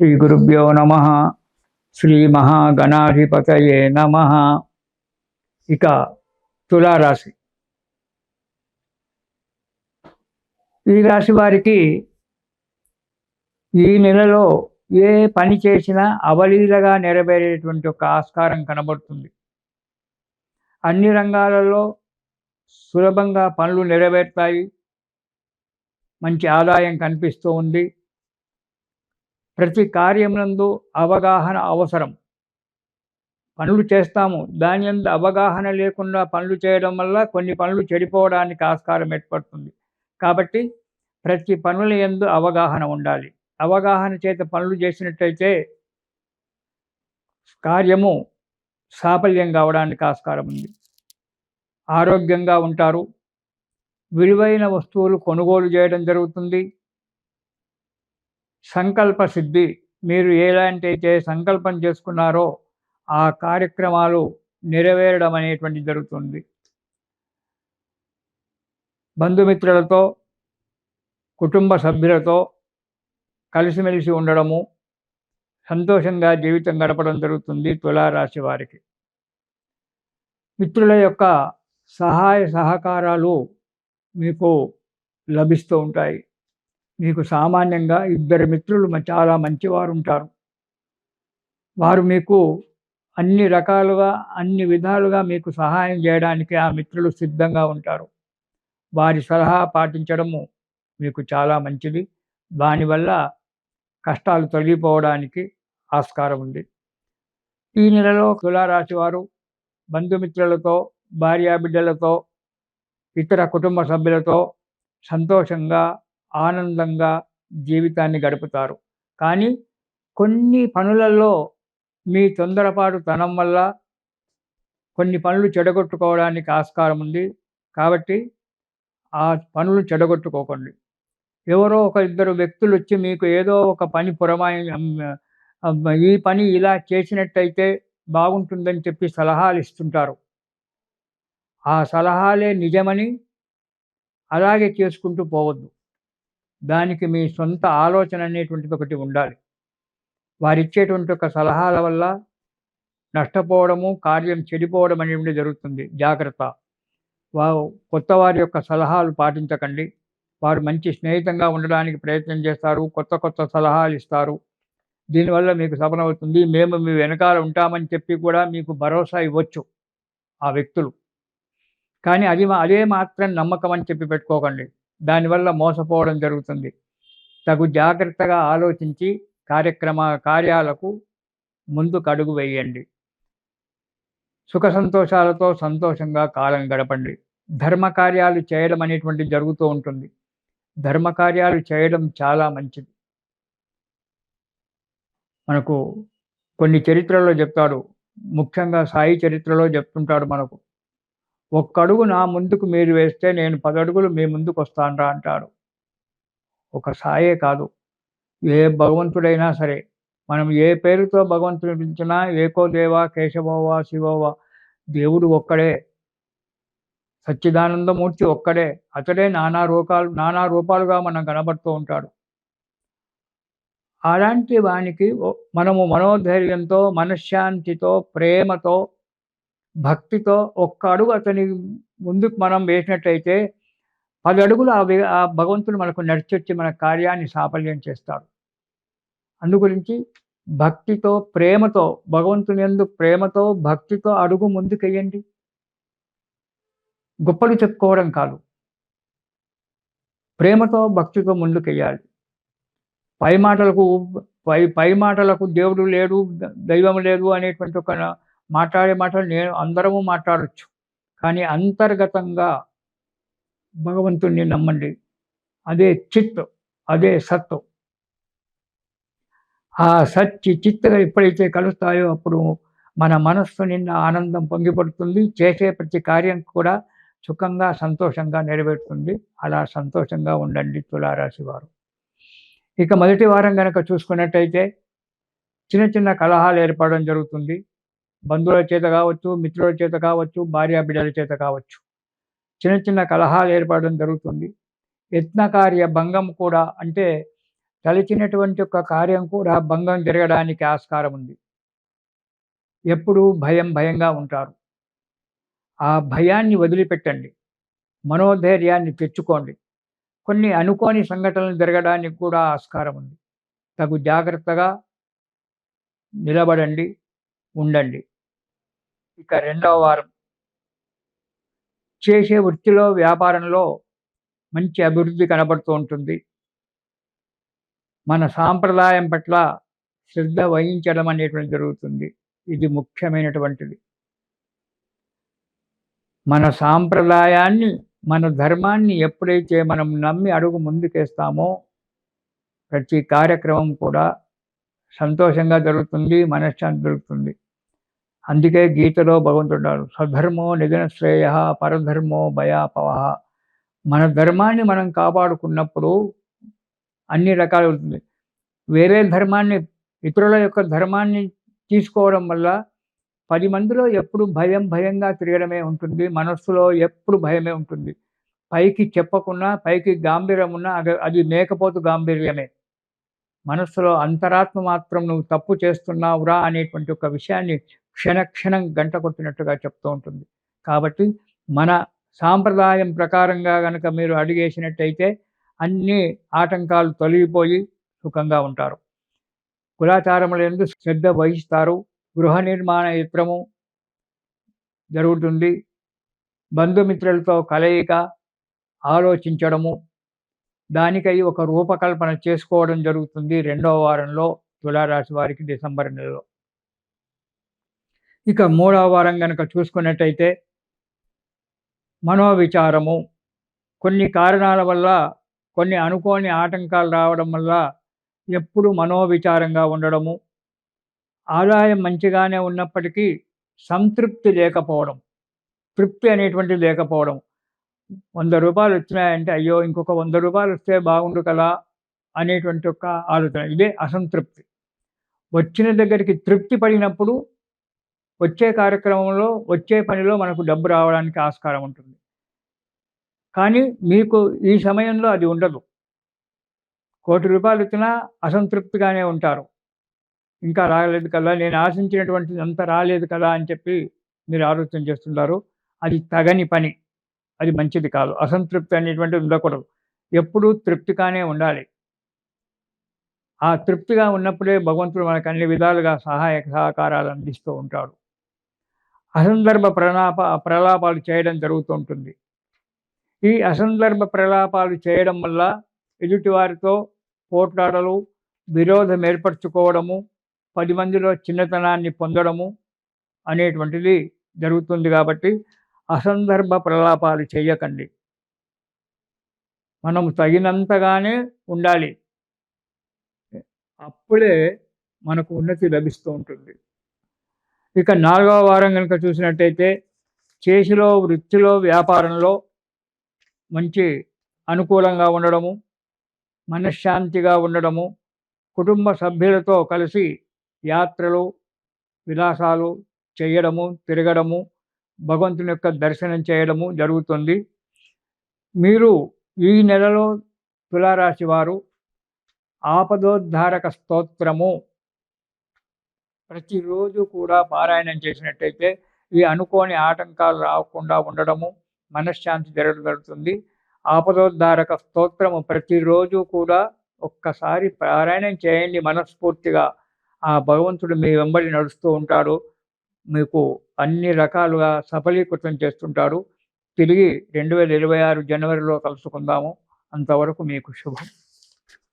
శ్రీ గురుభ్యో నమ. శ్రీ మహాగణాధిపతయే నమ. ఇక తులారాశి. ఈ రాశి వారికి ఈ నెలలో ఏ పని చేసినా అవలీలగా నెరవేరేటువంటి ఒక ఆస్కారం కనబడుతుంది. అన్ని రంగాలలో సులభంగా పనులు నెరవేరుతాయి. మంచి ఆదాయం కనిపిస్తూ ఉంది. ప్రతి కార్యమునందు అవగాహన అవసరం. పనులు చేస్తాము. దాని అందు అవగాహన లేకుండా పనులు చేయడం వల్ల కొన్ని పనులు చెడిపోవడానికి ఆస్కారం ఏర్పడుతుంది. కాబట్టి ప్రతి పనుల ఎందు అవగాహన ఉండాలి. అవగాహన చేత పనులు చేసినట్టయితే కార్యము సాఫల్యం కావడానికి ఆస్కారం ఉంది. ఆరోగ్యంగా ఉంటారు. విలువైన వస్తువులు కొనుగోలు చేయడం జరుగుతుంది. సంకల్ప సిద్ధి. మీరు ఎలాంటి అయితే సంకల్పం చేసుకున్నారో ఆ కార్యక్రమాలు నెరవేరడం అనేటువంటి జరుగుతుంది. బంధుమిత్రులతో కుటుంబ సభ్యులతో కలిసిమెలిసి ఉండడము సంతోషంగా జీవితం గడపడం జరుగుతుంది తులారాశి వారికి. మిత్రుల యొక్క సహాయ సహకారాలు మీకు లభిస్తూ ఉంటాయి. మీకు సామాన్యంగా ఇద్దరు మిత్రులు చాలా మంచివారు ఉంటారు వారు మీకు అన్ని రకాలుగా అన్ని విధాలుగా మీకు సహాయం చేయడానికి ఆ మిత్రులు సిద్ధంగా ఉంటారు. వారి సలహా పాటించడము మీకు చాలా మంచిది. దానివల్ల కష్టాలు తొలగిపోవడానికి ఆస్కారం ఉంది. ఈ నెలలో తులారాశి వారు బంధుమిత్రులతో భార్యాబిడ్డలతో ఇతర కుటుంబ సభ్యులతో సంతోషంగా ఆనందంగా జీవితాన్ని గడుపుతారు. కానీ కొన్ని పనులలో మీ తొందరపాటు తనం వల్ల కొన్ని పనులు చెడగొట్టుకోవడానికి ఆస్కారం ఉంది. కాబట్టి ఆ పనులు చెడగొట్టుకోకండి. ఎవరో ఒక ఇద్దరు వ్యక్తులు వచ్చి మీకు ఏదో ఒక పని పురమాయి ఈ పని ఇలా చేసినట్టయితే బాగుంటుందని చెప్పి సలహాలు ఇస్తుంటారు. ఆ సలహాలే నిజమని అలాగే చేసుకుంటూ పోవద్దు. దానికి మీ సొంత ఆలోచన అనేటువంటిది ఒకటి ఉండాలి. వారిచ్చేటువంటి ఒక సలహాల వల్ల నష్టపోవడము కార్యం చెడిపోవడం అనేటువంటి జరుగుతుంది. జాగ్రత్త. వా కొత్త వారి యొక్క సలహాలు పాటించకండి. వారు మంచి స్నేహితంగా ఉండడానికి ప్రయత్నం చేస్తారు. కొత్త కొత్త సలహాలు ఇస్తారు. దీనివల్ల మీకు సఫలమవుతుంది మేము మీ వెనకాల ఉంటామని చెప్పి కూడా మీకు భరోసా ఇవ్వచ్చు ఆ వ్యక్తులు. కానీ అది అదే మాత్రం నమ్మకం అని చెప్పి పెట్టుకోకండి. దానివల్ల మోసపోవడం జరుగుతుంది. తగు జాగ్రత్తగా ఆలోచించి కార్యక్రమ కార్యాలకు ముందుకు అడుగు వేయండి. సుఖ సంతోషాలతో సంతోషంగా కాలం గడపండి. ధర్మ కార్యాలు చేయడం అనేటువంటి జరుగుతూ ఉంటుంది. ధర్మ కార్యాలు చేయడం చాలా మంచిది. మనకు కొన్ని చరిత్రలో చెప్తాడు. ముఖ్యంగా సాయి చరిత్రలో చెప్తుంటాడు మనకు. ఒక్కడుగు నా ముందుకు మీరు వేస్తే నేను పదడుగులు మీ ముందుకు వస్తానరా అంటాడు. ఒక సాయే కాదు. ఏ భగవంతుడైనా సరే మనం ఏ పేరుతో భగవంతుని పిలిచినా ఏకో దేవా కేశవోవా శివోవా దేవుడు ఒక్కడే. సచ్చిదానందమూర్తి ఒక్కడే. అతడే నానా రూపాలు నానా రూపాలుగా మనం కనబడుతూ ఉంటాడు. అలాంటి వానికి మనము మనోధైర్యంతో మనశ్శాంతితో ప్రేమతో భక్తితో ఒక్క అడుగు అతని ముందుకు మనం వేసినట్టయితే పది అడుగులు ఆ ఆ భగవంతుడు మనకు నడిచొచ్చి మన కార్యాన్ని సాఫల్యం చేస్తాడు. అందుగురించి భక్తితో ప్రేమతో భగవంతుని ఎందు ప్రేమతో భక్తితో అడుగు ముందుకెయ్యండి. గొప్పలు చెప్పుకోవడం కాదు. ప్రేమతో భక్తితో ముందుకెయ్యాలి. పై మాటలకు పై పై మాటలకు దేవుడు లేడు దైవం లేదు అనేటువంటి ఒక మాట్లాడే మాటలు నేను అందరము మాట్లాడచ్చు. కానీ అంతర్గతంగా భగవంతుణ్ణి నమ్మండి. అదే చిత్ అదే సత్వం. ఆ సచ్చి చిత్తగా ఎప్పుడైతే కలుస్తాయో అప్పుడు మన మనస్సు నిన్న ఆనందం పొంగిపడుతుంది. చేసే ప్రతి కార్యం కూడా సుఖంగా సంతోషంగా నెరవేరుతుంది. అలా సంతోషంగా ఉండండి తులారాశి వారు. ఇక మొదటి వారం కనుక చూసుకున్నట్టయితే చిన్న చిన్న కలహాలు ఏర్పడడం జరుగుతుంది. బంధువుల చేత కావచ్చు మిత్రుల చేత కావచ్చు భార్యా బిడ్డల చేత కావచ్చు. చిన్న చిన్న కలహాలు ఏర్పడడం జరుగుతుంది. యత్నకార్య భంగం కూడా అంటే తలచినటువంటి ఒక కార్యం కూడా భంగం జరగడానికి ఆస్కారం ఉంది. ఎప్పుడూ భయం భయంగా ఉంటారు. ఆ భయాన్ని వదిలిపెట్టండి. మనోధైర్యాన్ని తెచ్చుకోండి. కొన్ని అనుకోని సంఘటనలు జరగడానికి కూడా ఆస్కారం ఉంది. తగు జాగ్రత్తగా నిలబడండి ఉండండి. ఇక రెండవ వారం. చేసే వృత్తిలో వ్యాపారంలో మంచి అభివృద్ధి కనబడుతూ ఉంటుంది. మన సాంప్రదాయం పట్ల శ్రద్ధ వహించడం అనేటువంటి జరుగుతుంది. ఇది ముఖ్యమైనటువంటిది. మన సాంప్రదాయాన్ని మన ధర్మాన్ని ఎప్పుడైతే మనం నమ్మి అడుగు ముందుకేస్తామో ప్రతి కార్యక్రమం కూడా సంతోషంగా జరుగుతుంది మనశ్శాంతి దొరుకుతుంది అందుకే గీతలో భగవంతుడు స్వధర్మో నిఘన శ్రేయ పరధర్మో భయాపవహ మన ధర్మాన్ని మనం కాపాడుకున్నప్పుడు అన్ని రకాలు ఉంటుంది. వేరే ధర్మాన్ని ఇతరుల యొక్క ధర్మాన్ని తీసుకోవడం వల్ల పది మందిలో ఎప్పుడు భయం భయంగా తిరగడమే ఉంటుంది. మనస్సులో ఎప్పుడు భయమే ఉంటుంది. పైకి చెప్పకున్నా పైకి గాంభీర్యం ఉన్నా అది అది మేకపోతు గాంభీర్యమే. మనస్సులో అంతరాత్మ మాత్రం నువ్వు తప్పు చేస్తున్నావురా అనేటువంటి ఒక విషయాన్ని క్షణక్షణం గంట కొట్టినట్టుగా చెప్తూ ఉంటుంది. కాబట్టి మన సాంప్రదాయం ప్రకారంగా కనుక మీరు అడిగేసినట్టయితే అన్ని ఆటంకాలు తొలగిపోయి సుఖంగా ఉంటారు. కులాచారములు ఎందుకు శ్రద్ధ వహిస్తారు. గృహ నిర్మాణ యంత్రము జరుగుతుంది. బంధుమిత్రులతో కలయిక ఆలోచించడము దానికై ఒక రూపకల్పన చేసుకోవడం జరుగుతుంది రెండవ వారంలో తులారాశి వారికి డిసెంబర్ నెలలో. ఇక మూడవ వారం కనుక చూసుకున్నట్టయితే మనోవిచారము కొన్ని కారణాల వల్ల కొన్ని అనుకోని ఆటంకాలు రావడం వల్ల ఎప్పుడు మనోవిచారంగా ఉండడము ఆదాయం మంచిగానే ఉన్నప్పటికీ సంతృప్తి లేకపోవడం తృప్తి అనేటువంటిది లేకపోవడం. వంద రూపాయలు వచ్చినాయంటే అయ్యో ఇంకొక వంద రూపాయలు వస్తే బాగుండు కదా అనేటువంటి ఒక ఆలోచన. ఇదే అసంతృప్తి. వచ్చిన దగ్గరికి తృప్తి పడినప్పుడు వచ్చే కార్యక్రమంలో వచ్చే పనిలో మనకు డబ్బు రావడానికి ఆస్కారం ఉంటుంది. కానీ మీకు ఈ సమయంలో అది ఉండదు. కోటి రూపాయలు ఇచ్చినా అసంతృప్తిగానే ఉంటారు. ఇంకా రాలేదు కదా నేను ఆశించినటువంటిది అంత రాలేదు కదా అని చెప్పి మీరు ఆలోచన చేస్తున్నారు అది తగని పని. అది మంచిది కాదు. అసంతృప్తి అనేటువంటిది ఉండకూడదు. ఎప్పుడూ తృప్తిగానే ఉండాలి. ఆ తృప్తిగా ఉన్నప్పుడే భగవంతుడు మనకు అన్ని విధాలుగా సహాయక సహకారాలు అందిస్తూ ఉంటాడు. అసందర్భ ప్రణాప ప్రలాపాలు చేయడం జరుగుతుంటుంది. ఈ అసందర్భ ప్రలాపాలు చేయడం వల్ల ఎదుటివారితో పోట్లాడలు విరోధం ఏర్పరచుకోవడము పది మందిలో చిన్నతనాన్ని పొందడము అనేటువంటిది జరుగుతుంది కాబట్టి అసందర్భ ప్రలాపాలు చేయకండి. మనం తగినంతగానే ఉండాలి. అప్పుడే మనకు ఉన్నతి లభిస్తూ ఉంటుంది. ఇక నాలుగవ వారం కనుక చూసినట్టయితే చేసిలో వృత్తిలో వ్యాపారంలో మంచి అనుకూలంగా ఉండడము మనశ్శాంతిగా ఉండడము కుటుంబ సభ్యులతో కలిసి యాత్రలు విలాసాలు చేయడము తిరగడము భగవంతుని యొక్క దర్శనం చేయడము జరుగుతుంది. మీరు ఈ నెలలో తులారాశి వారు ఆపదోద్ధారక స్తోత్రము ప్రతిరోజు కూడా పారాయణం చేసినట్టయితే ఇవి అనుకోని ఆటంకాలు రాకుండా ఉండడము మనశ్శాంతి జరుగుతుంది ఆపదోద్ధారక స్తోత్రము ప్రతిరోజు కూడా ఒక్కసారి పారాయణం చేయండి మనస్ఫూర్తిగా. ఆ భగవంతుడు మీ వెంబడి నడుస్తూ ఉంటాడు. మీకు అన్ని రకాలుగా సఫలీకృతం చేస్తుంటాడు. తిరిగి రెండు వేల ఇరవై ఆరు జనవరిలో కలుసుకుందాము. అంతవరకు మీకు శుభం.